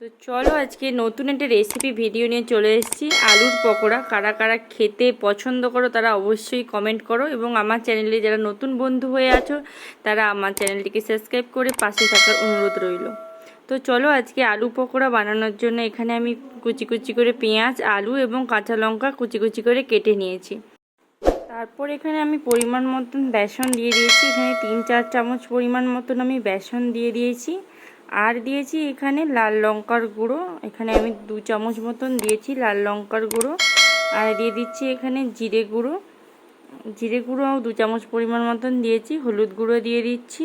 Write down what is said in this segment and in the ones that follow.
তো চলো আজকে নতুন একটা রেসিপি ভিডিও নিয়ে চলে এসেছি। আলুর পকোড়া কারা কারা খেতে পছন্দ করো তারা অবশ্যই কমেন্ট করো এবং আমার চ্যানেলে যারা নতুন বন্ধু হয়ে আছো, তারা আমার চ্যানেলটিকে সাবস্ক্রাইব করে পাশে থাকার অনুরোধ রইল। তো চলো আজকে আলু পকোড়া বানানোর জন্য এখানে আমি কুচি কুচি করে পেঁয়াজ, আলু এবং কাঁচা লঙ্কা কুচি কুচি করে কেটে নিয়েছি। তারপর এখানে আমি পরিমাণ মতন বেসন দিয়ে দিয়েছি। এখানে তিন চার চামচ পরিমাণ মতন আমি বেসন দিয়ে দিয়েছি। আর দিয়েছি এখানে লাল লঙ্কার গুঁড়ো। এখানে আমি দু চামচ মতন দিয়েছি লাল লঙ্কার গুঁড়ো। আর দিয়ে দিচ্ছি এখানে জিরে গুঁড়ো। জিরে গুঁড়ো দু চামচ পরিমাণ মতন দিয়েছি। হলুদ গুঁড়ো দিয়ে দিচ্ছি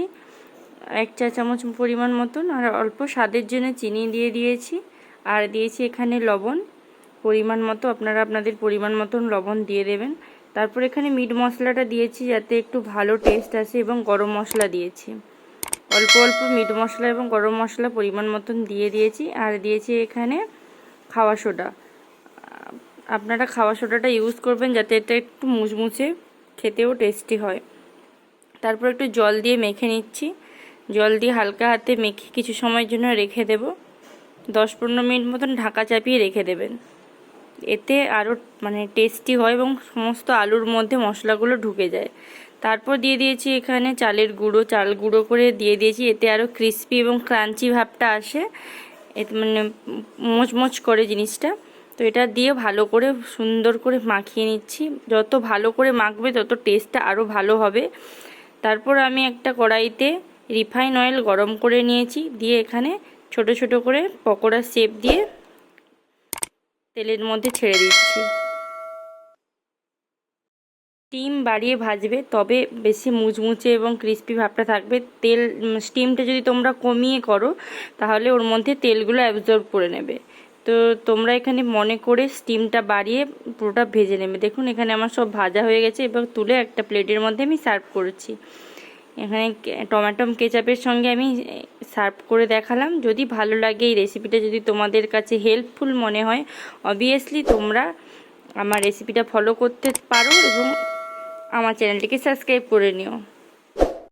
এক চা চামচ পরিমাণ মতন। আর অল্প স্বাদের জন্য চিনি দিয়ে দিয়েছি। আর দিয়েছি এখানে লবণ। পরিমাণ মতো আপনারা আপনাদের পরিমাণ মতন লবণ দিয়ে দেবেন। তারপর এখানে মিট মশলাটা দিয়েছি যাতে একটু ভালো টেস্ট আসে এবং গরম মশলা দিয়েছি। অল্প অল্প মিট মশলা এবং গরম মশলা পরিমাণ মতন দিয়ে দিয়েছি। আর দিয়েছি এখানে খাওয়া সোডা। আপনারা খাওয়া সোডাটা ইউজ করবেন যাতে এটা একটু মুচমুচে খেতেও টেস্টি হয়। তারপর একটু জল দিয়ে মেখে নিচ্ছি। জল দিয়ে হালকা হাতে মেখে কিছু সময়ের জন্য রেখে দেব। দশ পনেরো মিনিট মতন ঢাকা চাপিয়ে রেখে দেবেন। এতে আরও মানে টেস্টি হয় এবং সমস্ত আলুর মধ্যে মশলাগুলো ঢুকে যায়। তারপর দিয়ে দিয়েছি এখানে চালের গুঁড়ো, চাল গুঁড়ো করে দিয়ে দিয়েছি। এতে আরও ক্রিস্পি এবং ক্রাঞ্চি ভাবটা আসে। এতে মানে মোচমোচ করে জিনিসটা। তো এটা দিয়ে ভালো করে সুন্দর করে মাখিয়ে নিচ্ছি। যত ভালো করে মাখবে তত টেস্টটা আরও ভালো হবে। তারপর আমি একটা কড়াইতে রিফাইন অয়েল গরম করে নিয়েছি। দিয়ে এখানে ছোট ছোট করে পকোড়া শেপ দিয়ে তেলের মধ্যে ছেড়ে দিচ্ছি। স্টিম বাড়িয়ে ভাজবে, তবে বেশি মুচমুচে এবং ক্রিস্পি ভাবটা থাকবে। তেল স্টিমটা যদি তোমরা কমিয়ে করো, তাহলে ওর মধ্যে তেলগুলো অ্যাবজর্ব করে নেবে। তো তোমরা এখানে মনে করে স্টিমটা বাড়িয়ে পুরোটা ভেজে নেবে। দেখুন, এখানে আমার সব ভাজা হয়ে গেছে এবং তুলে একটা প্লেটের মধ্যে আমি সার্ভ করেছি। এখানে টমেটো কেচাপের সঙ্গে আমি সার্ভ করে দেখালাম। যদি ভালো লাগে এই রেসিপিটা যদি তোমাদের কাছে হেল্পফুল মনে হয় অবভিয়াসলি তোমরা আমার রেসিপিটা ফলো করতে পারো এবং আমার চ্যানেলটিকে সাবস্ক্রাইব করে নিও।